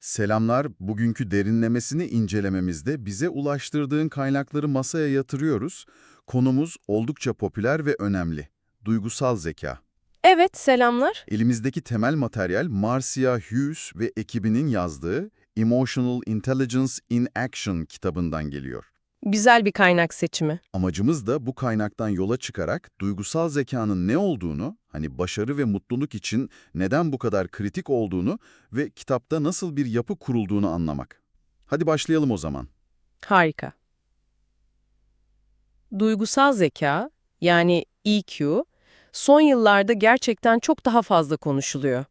Selamlar. Bugünkü derinlemesini incelememizde bize ulaştırdığın kaynakları masaya yatırıyoruz. Konumuz oldukça popüler ve önemli. Duygusal zeka. Evet, selamlar. Elimizdeki temel materyal Marcia Hughes ve ekibinin yazdığı Emotional Intelligence in Action kitabından geliyor. Güzel bir kaynak seçimi. Amacımız da bu kaynaktan yola çıkarak duygusal zekanın ne olduğunu, hani başarı ve mutluluk için neden bu kadar kritik olduğunu ve kitapta nasıl bir yapı kurulduğunu anlamak. Hadi başlayalım o zaman. Harika. Duygusal zeka, yani EQ, son yıllarda gerçekten çok daha fazla konuşuluyor.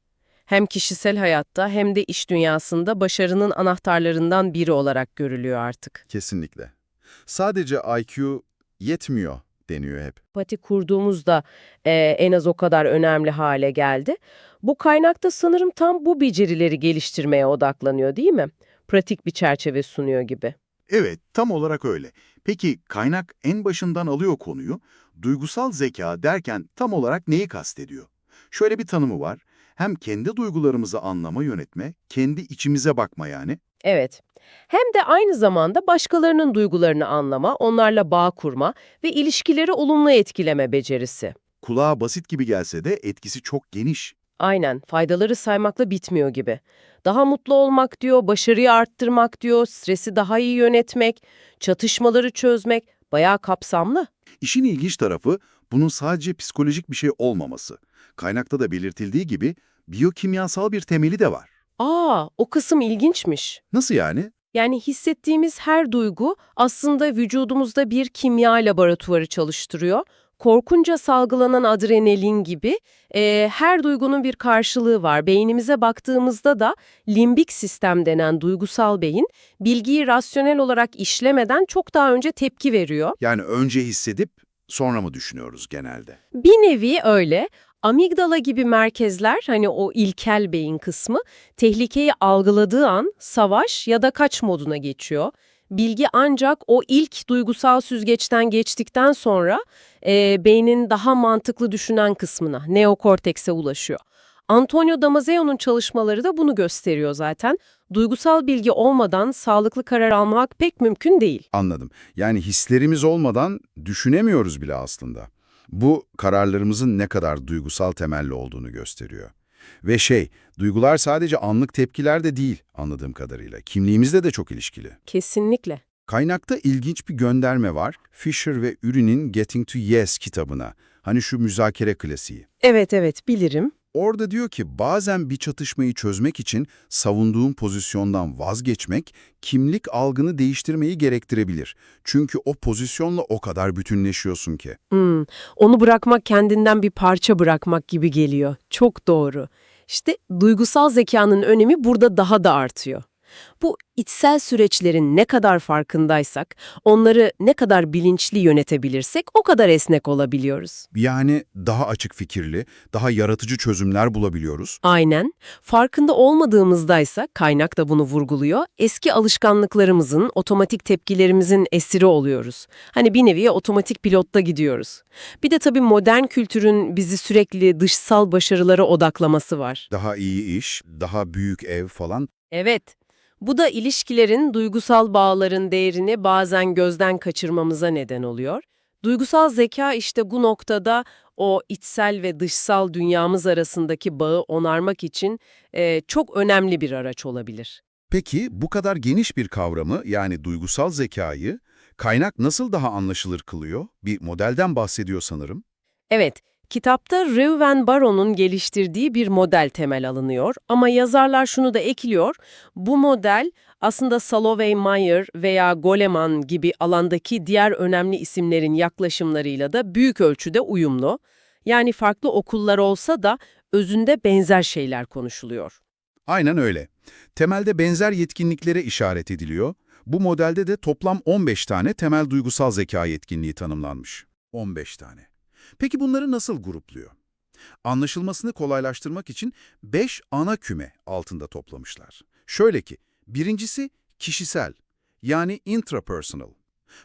Hem kişisel hayatta hem de iş dünyasında başarının anahtarlarından biri olarak görülüyor artık. Kesinlikle. Sadece IQ yetmiyor deniyor hep. Pati kurduğumuzda e, en az o kadar önemli hale geldi. Bu kaynakta sanırım tam bu becerileri geliştirmeye odaklanıyor değil mi? Pratik bir çerçeve sunuyor gibi. Evet, tam olarak öyle. Peki kaynak en başından alıyor konuyu. Duygusal zeka derken tam olarak neyi kastediyor? Şöyle bir tanımı var. Hem kendi duygularımızı anlama, yönetme, kendi içimize bakma yani. Evet. Hem de aynı zamanda başkalarının duygularını anlama, onlarla bağ kurma ve ilişkileri olumlu etkileme becerisi. Kulağa basit gibi gelse de etkisi çok geniş. Aynen, faydaları saymakla bitmiyor gibi. Daha mutlu olmak diyor, başarıyı arttırmak diyor, stresi daha iyi yönetmek, çatışmaları çözmek, bayağı kapsamlı. İşin ilginç tarafı bunun sadece psikolojik bir şey olmaması. Kaynakta da belirtildiği gibi biyokimyasal bir temeli de var. Aa, o kısım ilginçmiş. Nasıl yani? Yani hissettiğimiz her duygu aslında vücudumuzda bir kimya laboratuvarı çalıştırıyor. Korkunca salgılanan adrenalin gibi e, her duygunun bir karşılığı var. Beynimize baktığımızda da limbik sistem denen duygusal beyin bilgiyi rasyonel olarak işlemeden çok daha önce tepki veriyor. Yani önce hissedip sonra mı düşünüyoruz genelde? Bir nevi öyle. Amigdala gibi merkezler hani o ilkel beyin kısmı tehlikeyi algıladığı an savaş ya da kaç moduna geçiyor. Bilgi ancak o ilk duygusal süzgeçten geçtikten sonra e, beynin daha mantıklı düşünen kısmına, neokortekse ulaşıyor. Antonio Damazeo'nun çalışmaları da bunu gösteriyor zaten. Duygusal bilgi olmadan sağlıklı karar almak pek mümkün değil. Anladım. Yani hislerimiz olmadan düşünemiyoruz bile aslında. Bu kararlarımızın ne kadar duygusal temelli olduğunu gösteriyor. Ve şey, duygular sadece anlık tepkiler de değil anladığım kadarıyla. Kimliğimizle de çok ilişkili. Kesinlikle. Kaynakta ilginç bir gönderme var. Fisher ve Uri'nin Getting to Yes kitabına. Hani şu müzakere klasiği. Evet evet bilirim. Orada diyor ki bazen bir çatışmayı çözmek için savunduğun pozisyondan vazgeçmek kimlik algını değiştirmeyi gerektirebilir. Çünkü o pozisyonla o kadar bütünleşiyorsun ki. Hmm, onu bırakmak kendinden bir parça bırakmak gibi geliyor. Çok doğru. İşte duygusal zekanın önemi burada daha da artıyor. Bu içsel süreçlerin ne kadar farkındaysak, onları ne kadar bilinçli yönetebilirsek o kadar esnek olabiliyoruz. Yani daha açık fikirli, daha yaratıcı çözümler bulabiliyoruz. Aynen. Farkında olmadığımızdaysa, kaynak da bunu vurguluyor, eski alışkanlıklarımızın, otomatik tepkilerimizin esiri oluyoruz. Hani bir nevi otomatik pilotta gidiyoruz. Bir de tabii modern kültürün bizi sürekli dışsal başarılara odaklaması var. Daha iyi iş, daha büyük ev falan. Evet. Bu da ilişkilerin, duygusal bağların değerini bazen gözden kaçırmamıza neden oluyor. Duygusal zeka işte bu noktada o içsel ve dışsal dünyamız arasındaki bağı onarmak için e, çok önemli bir araç olabilir. Peki bu kadar geniş bir kavramı yani duygusal zekayı kaynak nasıl daha anlaşılır kılıyor? Bir modelden bahsediyor sanırım. Evet, kitapta Reuven Baron'un geliştirdiği bir model temel alınıyor ama yazarlar şunu da ekliyor. Bu model aslında Salovey Meyer veya Goleman gibi alandaki diğer önemli isimlerin yaklaşımlarıyla da büyük ölçüde uyumlu. Yani farklı okullar olsa da özünde benzer şeyler konuşuluyor. Aynen öyle. Temelde benzer yetkinliklere işaret ediliyor. Bu modelde de toplam 15 tane temel duygusal zeka yetkinliği tanımlanmış. 15 tane. Peki bunları nasıl grupluyor? Anlaşılmasını kolaylaştırmak için 5 ana küme altında toplamışlar. Şöyle ki, birincisi kişisel, yani intrapersonal.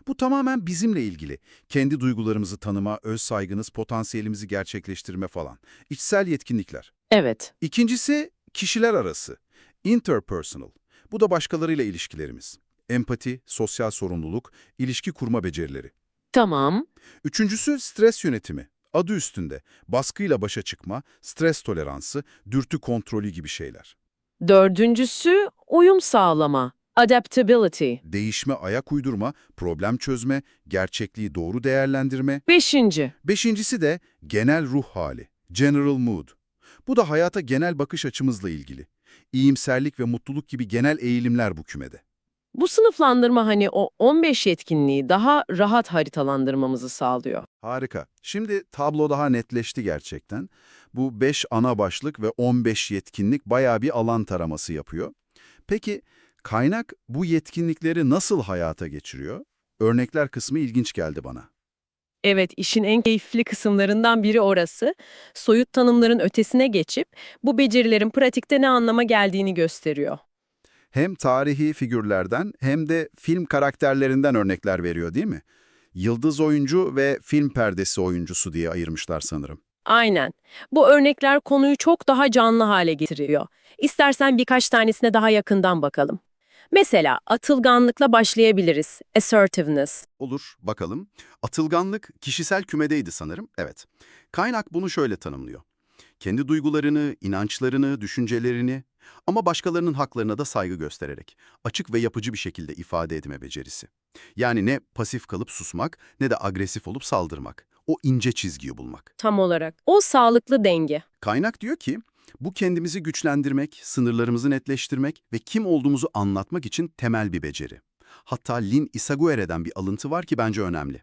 Bu tamamen bizimle ilgili. Kendi duygularımızı tanıma, öz saygınız, potansiyelimizi gerçekleştirme falan. İçsel yetkinlikler. Evet, İkincisi kişiler arası. Interpersonal. Bu da başkalarıyla ilişkilerimiz. Empati, sosyal sorumluluk, ilişki kurma becerileri. Tamam. Üçüncüsü stres yönetimi. Adı üstünde. Baskıyla başa çıkma, stres toleransı, dürtü kontrolü gibi şeyler. Dördüncüsü uyum sağlama. Adaptability. Değişme, ayak uydurma, problem çözme, gerçekliği doğru değerlendirme. Beşinci. Beşincisi de genel ruh hali, general mood. Bu da hayata genel bakış açımızla ilgili. İyimserlik ve mutluluk gibi genel eğilimler bu kümede. Bu sınıflandırma hani o 15 yetkinliği daha rahat haritalandırmamızı sağlıyor. Harika. Şimdi tablo daha netleşti gerçekten. Bu 5 ana başlık ve 15 yetkinlik bayağı bir alan taraması yapıyor. Peki kaynak bu yetkinlikleri nasıl hayata geçiriyor? Örnekler kısmı ilginç geldi bana. Evet, işin en keyifli kısımlarından biri orası. Soyut tanımların ötesine geçip bu becerilerin pratikte ne anlama geldiğini gösteriyor. Hem tarihi figürlerden hem de film karakterlerinden örnekler veriyor değil mi? Yıldız oyuncu ve film perdesi oyuncusu diye ayırmışlar sanırım. Aynen. Bu örnekler konuyu çok daha canlı hale getiriyor. İstersen birkaç tanesine daha yakından bakalım. Mesela atılganlıkla başlayabiliriz. Assertiveness. Olur, bakalım. Atılganlık kişisel kümedeydi sanırım. Evet. Kaynak bunu şöyle tanımlıyor. Kendi duygularını, inançlarını, düşüncelerini ama başkalarının haklarına da saygı göstererek açık ve yapıcı bir şekilde ifade etme becerisi. Yani ne pasif kalıp susmak ne de agresif olup saldırmak. O ince çizgiyi bulmak. Tam olarak. O sağlıklı denge. Kaynak diyor ki, bu kendimizi güçlendirmek, sınırlarımızı netleştirmek ve kim olduğumuzu anlatmak için temel bir beceri. Hatta Lin Isaguere'den bir alıntı var ki bence önemli.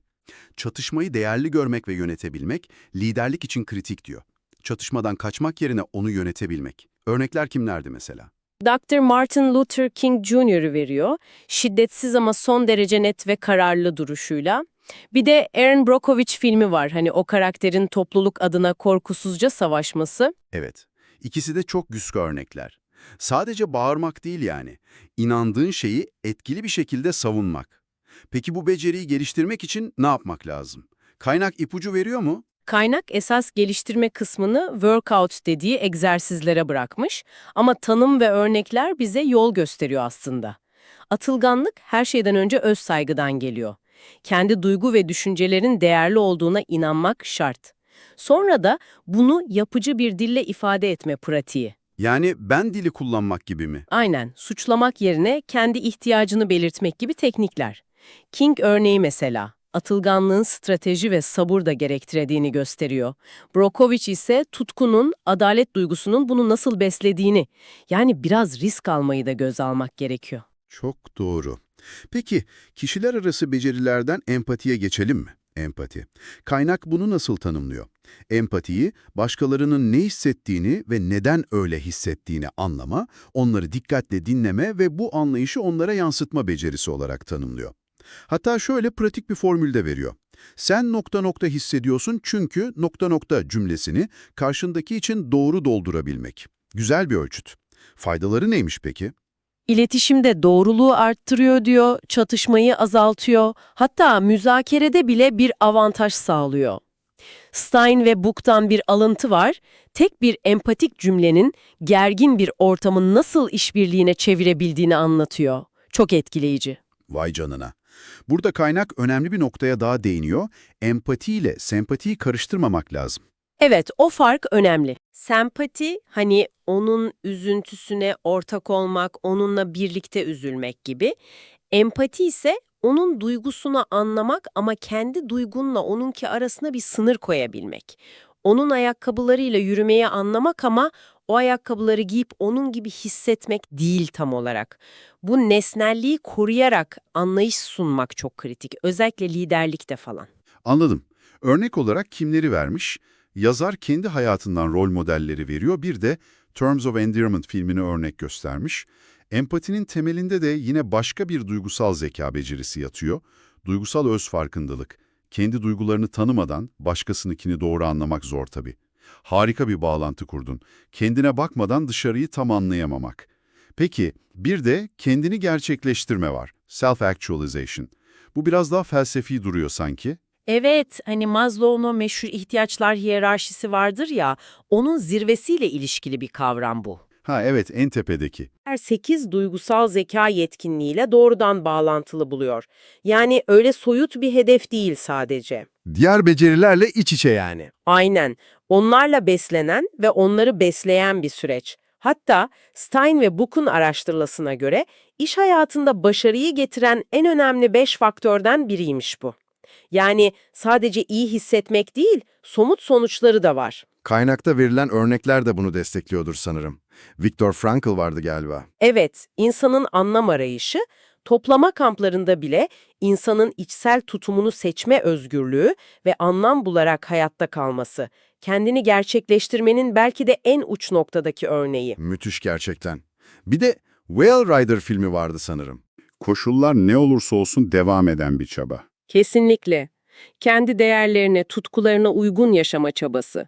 Çatışmayı değerli görmek ve yönetebilmek, liderlik için kritik diyor. Çatışmadan kaçmak yerine onu yönetebilmek. Örnekler kimlerdi mesela? Dr. Martin Luther King Jr.'ı veriyor. Şiddetsiz ama son derece net ve kararlı duruşuyla. Bir de Aaron Brockovich filmi var. Hani o karakterin topluluk adına korkusuzca savaşması. Evet, ikisi de çok güçlü örnekler. Sadece bağırmak değil yani. İnandığın şeyi etkili bir şekilde savunmak. Peki bu beceriyi geliştirmek için ne yapmak lazım? Kaynak ipucu veriyor mu? Kaynak esas geliştirme kısmını workout dediği egzersizlere bırakmış ama tanım ve örnekler bize yol gösteriyor aslında. Atılganlık her şeyden önce öz saygıdan geliyor. Kendi duygu ve düşüncelerin değerli olduğuna inanmak şart. Sonra da bunu yapıcı bir dille ifade etme pratiği. Yani ben dili kullanmak gibi mi? Aynen, suçlamak yerine kendi ihtiyacını belirtmek gibi teknikler. King örneği mesela, atılganlığın strateji ve sabır da gerektirdiğini gösteriyor. Brokovich ise tutkunun, adalet duygusunun bunu nasıl beslediğini, yani biraz risk almayı da göz almak gerekiyor. Çok doğru. Peki kişiler arası becerilerden empatiye geçelim mi? Empati. Kaynak bunu nasıl tanımlıyor? Empatiyi, başkalarının ne hissettiğini ve neden öyle hissettiğini anlama, onları dikkatle dinleme ve bu anlayışı onlara yansıtma becerisi olarak tanımlıyor. Hatta şöyle pratik bir formül de veriyor. Sen nokta nokta hissediyorsun çünkü nokta nokta cümlesini karşındaki için doğru doldurabilmek. Güzel bir ölçüt. Faydaları neymiş peki? İletişimde doğruluğu arttırıyor diyor, çatışmayı azaltıyor, hatta müzakerede bile bir avantaj sağlıyor. Stein ve Book'tan bir alıntı var. Tek bir empatik cümlenin gergin bir ortamın nasıl işbirliğine çevirebildiğini anlatıyor. Çok etkileyici. Vay canına. Burada kaynak önemli bir noktaya daha değiniyor. Empatiyle sempatiyi karıştırmamak lazım. Evet, o fark önemli. Sempati, hani onun üzüntüsüne ortak olmak, onunla birlikte üzülmek gibi. Empati ise onun duygusunu anlamak ama kendi duygunla onunki arasına bir sınır koyabilmek. Onun ayakkabılarıyla yürümeyi anlamak ama o ayakkabıları giyip onun gibi hissetmek değil tam olarak. Bu nesnelliği koruyarak anlayış sunmak çok kritik. Özellikle liderlikte falan. Anladım. Örnek olarak kimleri vermiş? Yazar kendi hayatından rol modelleri veriyor. Bir de Terms of Endearment filmini örnek göstermiş. Empatinin temelinde de yine başka bir duygusal zeka becerisi yatıyor. Duygusal öz farkındalık. Kendi duygularını tanımadan başkasınınkini doğru anlamak zor tabii. Harika bir bağlantı kurdun. Kendine bakmadan dışarıyı tam anlayamamak. Peki bir de kendini gerçekleştirme var. Self-actualization. Bu biraz daha felsefi duruyor sanki. Evet, hani Maslow'un meşhur ihtiyaçlar hiyerarşisi vardır ya, onun zirvesiyle ilişkili bir kavram bu. Ha evet en tepedeki. 8 duygusal zeka yetkinliğiyle doğrudan bağlantılı buluyor. Yani öyle soyut bir hedef değil sadece. Diğer becerilerle iç içe yani. Aynen. Onlarla beslenen ve onları besleyen bir süreç. Hatta Stein ve Book'un araştırmasına göre iş hayatında başarıyı getiren en önemli 5 faktörden biriymiş bu. Yani sadece iyi hissetmek değil, somut sonuçları da var. Kaynakta verilen örnekler de bunu destekliyordur sanırım. Viktor Frankl vardı galiba. Evet, insanın anlam arayışı, toplama kamplarında bile insanın içsel tutumunu seçme özgürlüğü ve anlam bularak hayatta kalması, kendini gerçekleştirmenin belki de en uç noktadaki örneği. Müthiş gerçekten. Bir de Whale Rider filmi vardı sanırım. Koşullar ne olursa olsun devam eden bir çaba. Kesinlikle. Kendi değerlerine, tutkularına uygun yaşama çabası.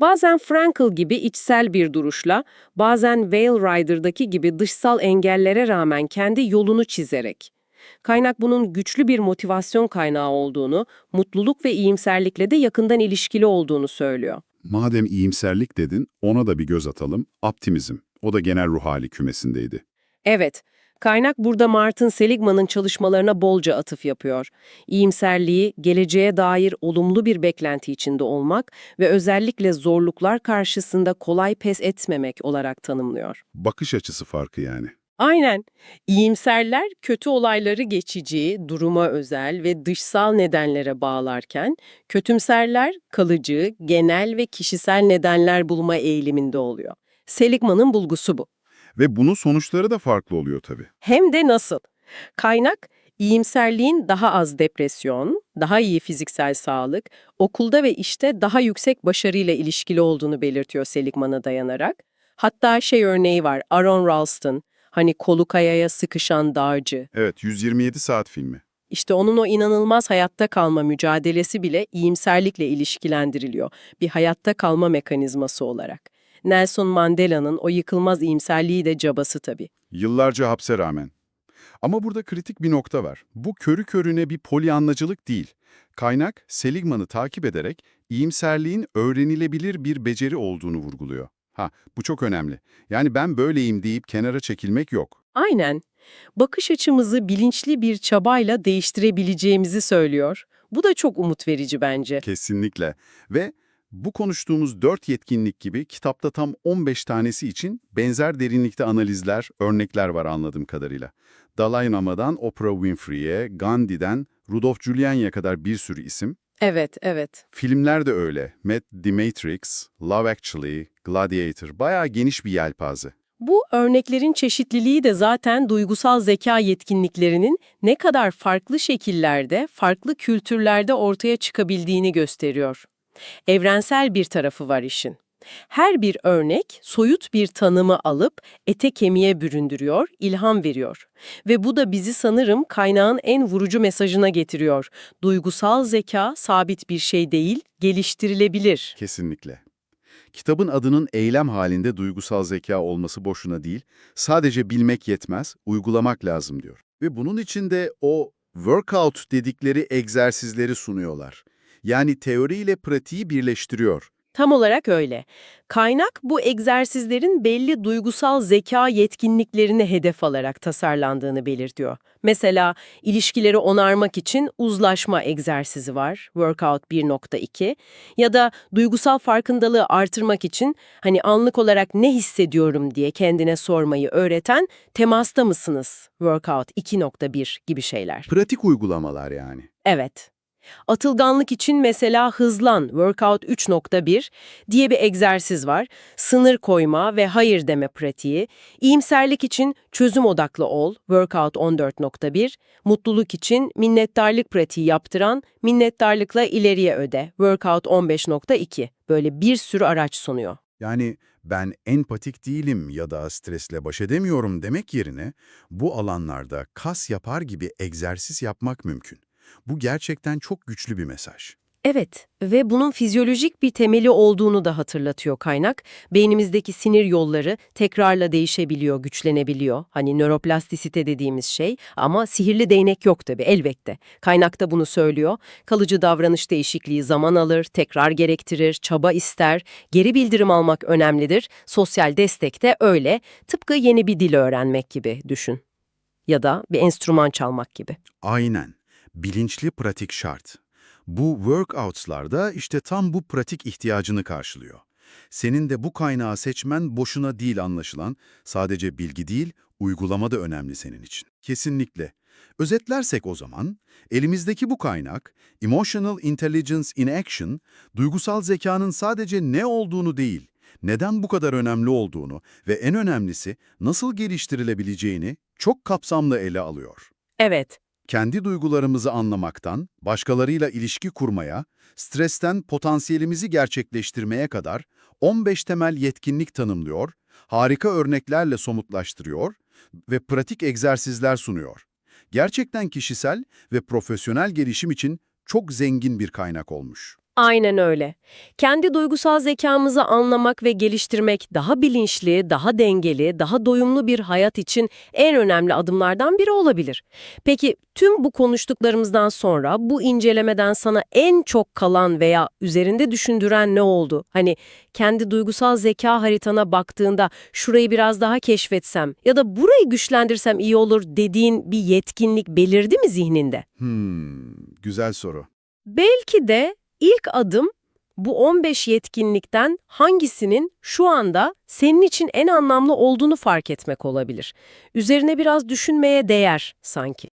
Bazen Frankl gibi içsel bir duruşla, bazen Whale Rider'daki gibi dışsal engellere rağmen kendi yolunu çizerek. Kaynak bunun güçlü bir motivasyon kaynağı olduğunu, mutluluk ve iyimserlikle de yakından ilişkili olduğunu söylüyor. Madem iyimserlik dedin, ona da bir göz atalım. Optimizm. O da genel ruh hali kümesindeydi. Evet, kaynak burada Martin Seligman'ın çalışmalarına bolca atıf yapıyor. İyimserliği, geleceğe dair olumlu bir beklenti içinde olmak ve özellikle zorluklar karşısında kolay pes etmemek olarak tanımlıyor. Bakış açısı farkı yani. Aynen. İyimserler kötü olayları geçici, duruma özel ve dışsal nedenlere bağlarken, kötümserler kalıcı, genel ve kişisel nedenler bulma eğiliminde oluyor. Seligman'ın bulgusu bu. Ve bunun sonuçları da farklı oluyor tabii. Hem de nasıl? Kaynak, iyimserliğin daha az depresyon, daha iyi fiziksel sağlık, okulda ve işte daha yüksek başarıyla ilişkili olduğunu belirtiyor Seligman'a dayanarak. Hatta şey örneği var, Aaron Ralston, hani kolu kayaya sıkışan dağcı. Evet, 127 saat filmi. İşte onun o inanılmaz hayatta kalma mücadelesi bile iyimserlikle ilişkilendiriliyor. Bir hayatta kalma mekanizması olarak. Nelson Mandela'nın o yıkılmaz iyimserliği de cabası tabii. Yıllarca hapse rağmen. Ama burada kritik bir nokta var. Bu körü körüne bir polyanlacılık değil. Kaynak, Seligman'ı takip ederek iyimserliğin öğrenilebilir bir beceri olduğunu vurguluyor. Ha, bu çok önemli. Yani ben böyleyim deyip kenara çekilmek yok. Aynen. Bakış açımızı bilinçli bir çabayla değiştirebileceğimizi söylüyor. Bu da çok umut verici bence. Kesinlikle. Ve bu konuştuğumuz dört yetkinlik gibi kitapta tam 15 tanesi için benzer derinlikte analizler, örnekler var anladığım kadarıyla. Dalai Lama'dan Oprah Winfrey'e, Gandhi'den Rudolf Giuliani'ye kadar bir sürü isim. Evet, evet. Filmler de öyle. Mad The Matrix, Love Actually, Gladiator. Bayağı geniş bir yelpaze. Bu örneklerin çeşitliliği de zaten duygusal zeka yetkinliklerinin ne kadar farklı şekillerde, farklı kültürlerde ortaya çıkabildiğini gösteriyor. Evrensel bir tarafı var işin. Her bir örnek soyut bir tanımı alıp ete kemiğe büründürüyor, ilham veriyor. Ve bu da bizi sanırım kaynağın en vurucu mesajına getiriyor. Duygusal zeka sabit bir şey değil, geliştirilebilir. Kesinlikle. Kitabın adının eylem halinde duygusal zeka olması boşuna değil, sadece bilmek yetmez, uygulamak lazım diyor. Ve bunun için de o workout dedikleri egzersizleri sunuyorlar. Yani teoriyle pratiği birleştiriyor. Tam olarak öyle. Kaynak bu egzersizlerin belli duygusal zeka yetkinliklerini hedef alarak tasarlandığını belirtiyor. Mesela ilişkileri onarmak için uzlaşma egzersizi var, Workout 1.2 ya da duygusal farkındalığı artırmak için hani anlık olarak ne hissediyorum diye kendine sormayı öğreten temasta mısınız, Workout 2.1 gibi şeyler. Pratik uygulamalar yani. Evet. Atılganlık için mesela hızlan Workout 3.1 diye bir egzersiz var. Sınır koyma ve hayır deme pratiği. İyimserlik için çözüm odaklı ol Workout 14.1. Mutluluk için minnettarlık pratiği yaptıran minnettarlıkla ileriye öde Workout 15.2. Böyle bir sürü araç sunuyor. Yani ben empatik değilim ya da stresle baş edemiyorum demek yerine bu alanlarda kas yapar gibi egzersiz yapmak mümkün. Bu gerçekten çok güçlü bir mesaj. Evet ve bunun fizyolojik bir temeli olduğunu da hatırlatıyor kaynak. Beynimizdeki sinir yolları tekrarla değişebiliyor, güçlenebiliyor. Hani nöroplastisite dediğimiz şey ama sihirli değnek yok tabii elbette. Kaynakta bunu söylüyor. Kalıcı davranış değişikliği zaman alır, tekrar gerektirir, çaba ister, geri bildirim almak önemlidir. Sosyal destek de öyle. Tıpkı yeni bir dil öğrenmek gibi düşün. Ya da bir enstrüman çalmak gibi. Aynen. Bilinçli pratik şart. Bu workouts'larda işte tam bu pratik ihtiyacını karşılıyor. Senin de bu kaynağı seçmen boşuna değil anlaşılan, sadece bilgi değil, uygulama da önemli senin için. Kesinlikle. Özetlersek o zaman, elimizdeki bu kaynak, Emotional Intelligence in Action, duygusal zekanın sadece ne olduğunu değil, neden bu kadar önemli olduğunu ve en önemlisi nasıl geliştirilebileceğini çok kapsamlı ele alıyor Evet, kendi duygularımızı anlamaktan, başkalarıyla ilişki kurmaya, stresten potansiyelimizi gerçekleştirmeye kadar 15 temel yetkinlik tanımlıyor, harika örneklerle somutlaştırıyor ve pratik egzersizler sunuyor. Gerçekten kişisel ve profesyonel gelişim için çok zengin bir kaynak olmuş. Aynen öyle. Kendi duygusal zekamızı anlamak ve geliştirmek daha bilinçli, daha dengeli, daha doyumlu bir hayat için en önemli adımlardan biri olabilir. Peki tüm bu konuştuklarımızdan sonra bu incelemeden sana en çok kalan veya üzerinde düşündüren ne oldu? Hani kendi duygusal zeka haritana baktığında şurayı biraz daha keşfetsem ya da burayı güçlendirsem iyi olur dediğin bir yetkinlik belirdi mi zihninde? Hmm, güzel soru. Belki de ilk adım bu 15 yetkinlikten hangisinin şu anda senin için en anlamlı olduğunu fark etmek olabilir. Üzerine biraz düşünmeye değer sanki.